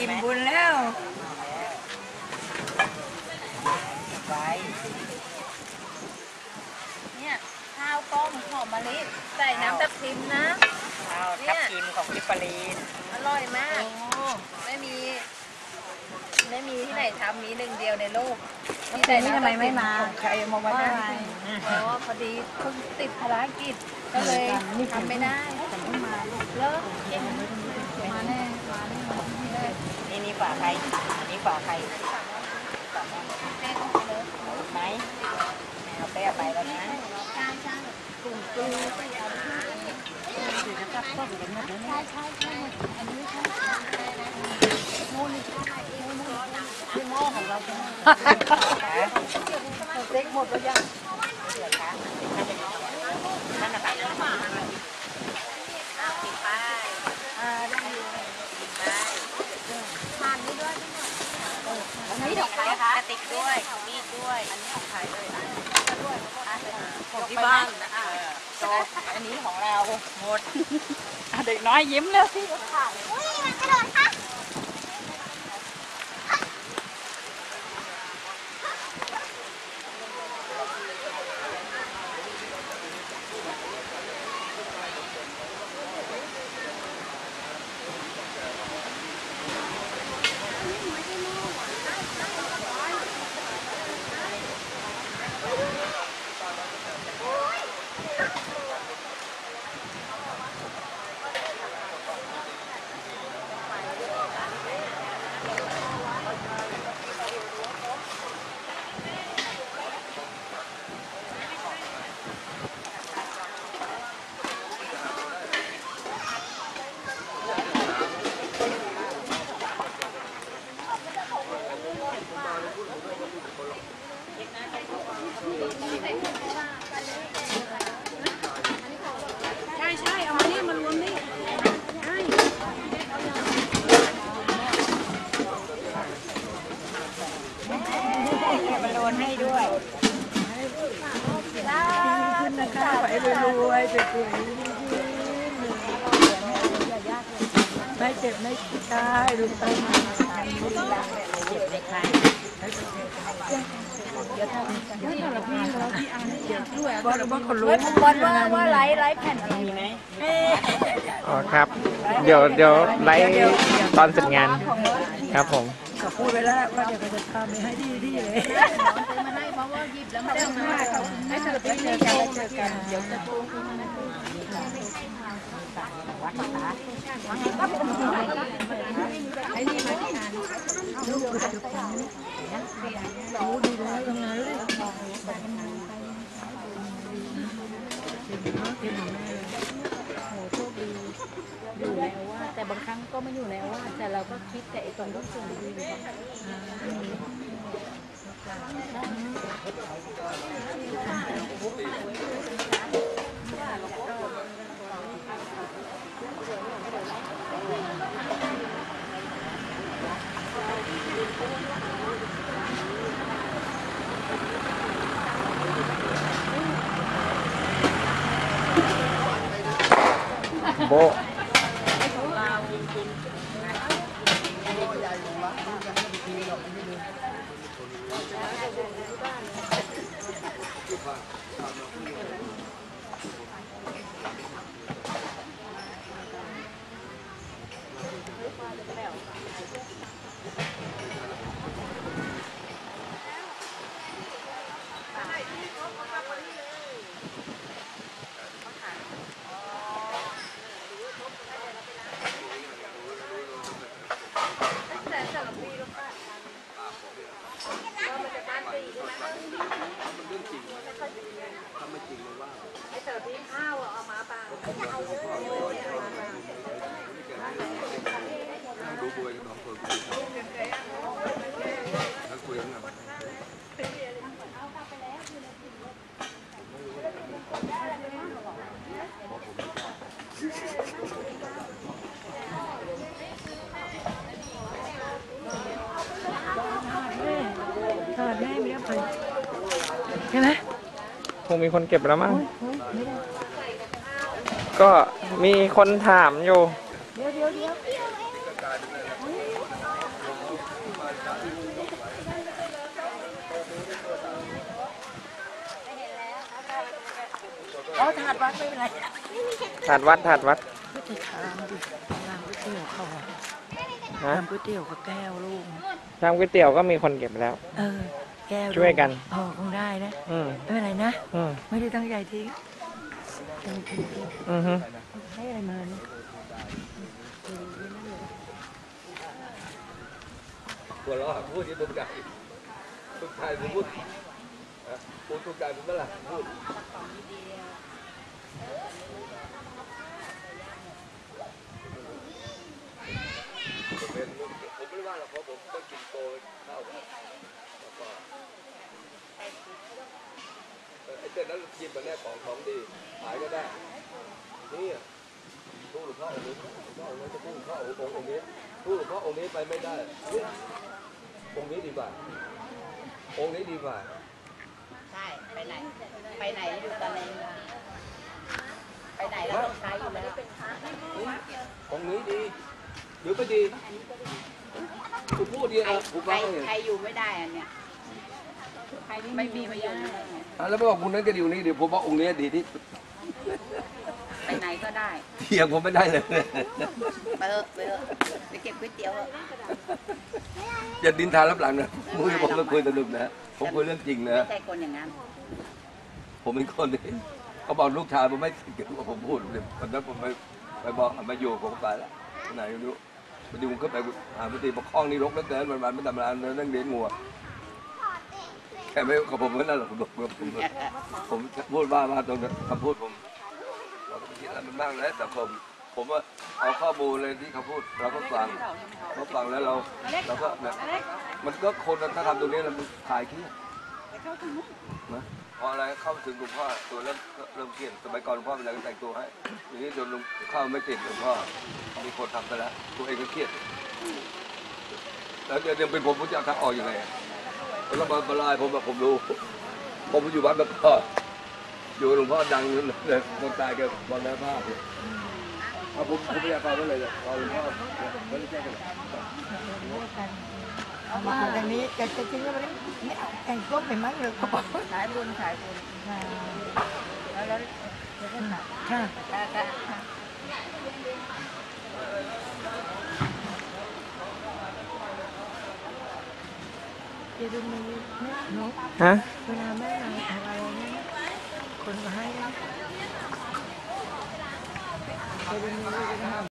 อิ่มบุญแล้วไว้เนี่ยข้าวต้มหอมมะลิใส่น้ำตับทิมนะ ข้าวตับทิมของพิปรีนอร่อยมาก ไม่มี ไม่มีที่ไหนทำมีหนึ่งเดียวในโลกที่ไหทำไมไม่มาใครมาวันได้เพราะพอดีเพิ่งติดภารกิจก็เลยทำไม่ได้ต่ไม่มาลูกเลิก ใครอันนี้ฝาใครเต้นเลยไหมเอาไปอาไปแล้วนะใช่ใช่กลุ่มกลุ่มใช่ใช่ใช่อันนี้ใช่โน่นนี่ใช่โน่นนี่คือหม้อของเราใช่ไหมเซ็กหมดแล้วยัง เหลือคะนั่นน่ะไปนั่นน่ะติดป้าย อ่าได้อยู่ ติดป้าย ทานได้ด้วย อั นนี้ของใครคะกระติกด้วยมีดด้วย อันนี้ของใครเลยของที่บ้านอะโต๊ะอันนี้ของเราหมดอะเด็กน้อยยิ้มแล้วสิใช่ใช่เอามานี่มารวมนี่ใช่ มันโดนให้ด้วย ขึ้น นะคะไปรวยๆสวยๆไม่เจ็บไม่ตายดูตายมาเจ็บในใครบอกว่าคนรู้เฮ้ยผมบอกว่าว่าไลฟ์ไลฟ์แผ่นอะไรมีไหมอ๋อครับ เดี๋ยวเดี๋ยวไลฟ์ตอนเสร็จงานครับผมก็พูดไปแล้วว่าเดี๋ยวจะทำให้ดีดีเลย อมาให้เพราะว่าหยิบแล้วไม่ได้เอามาให้เธอไปเจอกันเจอกันเดี๋ยวจะโทรขึ้นมาไอ้นี่มาที่งาน ลูกจะฟังรู้ดีแล้วยังไงเลยเป็นของแม่เลย โหโชคดีอยู่ในอาวาสแต่บางครั้งก็ไม่อยู่ในอาวาสแต่เราก็คิดแต่ไอ้ตรงรูปส่วนดีของ เบ้าโบะ แต่สำหรับพี่ก็ป้าว่ามันจะการตีใช่ไหมมันเรื่องจริงทำไม่จริงเลยว่าไอ้สำหรับพี่ข้าวอะเอามาปลาเอาเยอะเลยเนี่ยเอามาปลา ขาดแม่ไม่ได้ไปใช่ไหมคงมีคนเก็บแล้วมั้งก็มีคนถามอยู่ เดี๋ยวเดี๋ยวเดี๋ยว อ๋อถาดวัดไม่เป็นไรถาดวัดถาดวัดก็จะทานดิทานก๋วยเตี๋ยวเขาอะฮะทำก๋วยเตี๋ยวกับแก้วลูก ทำก๋วยเตี๋ยวก็มีคนเก็บแล้ว เออ แก้วช่วยกันเออคงได้นะ อืมไม่เป็นไรนะ อืมไม่ได้ตั้งใจทิ้งทิ้งทิ้งทิ้งอือฮึให้อะไรมาเนี่ยหัวเราะพูดที่ตรงใจตรงใจผมพูดฮะ พูดตรงใจผมเมื่อไหร่พูดผมเป็นผมไม่ได้ว่าหรอกเพราะผมต้องกินโตข้าวแล้วก็ไอ้เจ้านั้นกินมาแน่ของของดีขายก็ได้ นี่อะทูหลวงพ่อองค์นี้หลวงพ่องค์นี้จะทูหลวงพ่อองค์องค์นี้ทูหลวงพ่อองค์นี้ไปไม่ได้องค์นี้ดีกว่าองค์นี้ดีกว่า ช่ไปไหน ไปไหนอยู่ตอนนี้ไปไหนเราต้องใช้อยู่แล้วองค์นี้ดีหรือไม่ดีกูพูดดีใครอะกูใครฟังไม่เห็นใครอยู่ไม่ได้อันเนี้ยไม่มีมาอยู่ไม่ได้อะแล้วไม่บอกคุณนั้นก็ดีองค์นี้ดีผมว่าองค์นี้ดีที่สุด ไปไหนก็ได้เทียงผมไม่ได้เลยไปเถอะไปเถอะไปเก็บก๋วยเตี๋ยวเถอะอย่าดินทารับหลังนะคุยผมก็คุยสนุกนะ ผมคุยเรื่องจริงนะ ไม่ใช่คนอย่างนั้นผมเป็นคนที่เขาบอกลูกชายผมไม่เกี่ยวกับผมพูดเลยวันนั้นผมไปไปบอกมาอยู่ผมก็ไปแล้วไหนไม่รู้พอดีผมก็ไปหาพอดีบอกห้องนี้รกเหลือเกินวันวันๆไม่ทำอะไรเลยนั่งเลี้ยงงัวแค่ไม่กับผมก็นั่นแหละผมบอกผมผมพูดว่าว่าตรงนั้นคำพูดผมเราก็ไม่ คิดอะไรมันมากนะแต่ผมผมว่าเอาข้อมูลเลยที่เขาพูดเราก็ฟังเราฟังแล้วเราเราก็เนี่ยมันก็คนถ้าทำตรงนี้แล้วมันขายขี้นะพออะไรเข้าถึงหลวงพ่อตัวเริ่มเริ่มเครียดสมัยก่อนหลวงพ่อเป็นอะไรก็แต่งตัวให้ทีนี้จนหลวงเข้าไม่ติดหลวงพ่อมีคนทำไปแล้วตัวเองก็เครียดแล้วเดี๋ยวเป็นผมผมจะเอาทางออกยังไงแล้วมามาไล่ผมแบบผมรู้ ผมอยู่วัดแบบพ่อ อยู่หลวงพ่อดังเลยคนตายแกบอลแล้วภาพเนี่ยเอาผมผมไม่อยากฟังเลยเลยเอาหลวงพ่อไม่ได้แจ้งกันเอามาทางนี้จะจะทิ้งไว้ไหมไม่เอาแกงส้มไปมั้งเลยกระเป๋าขายบุญขายบุญแล้วแล้วแล้วก็หนักค่ะแล้วก็อย่าดูมันเนี่ยหนูฮะเวลาแม่นางอะไรเนี่ย คนก็ให้นะอย่าดูมัน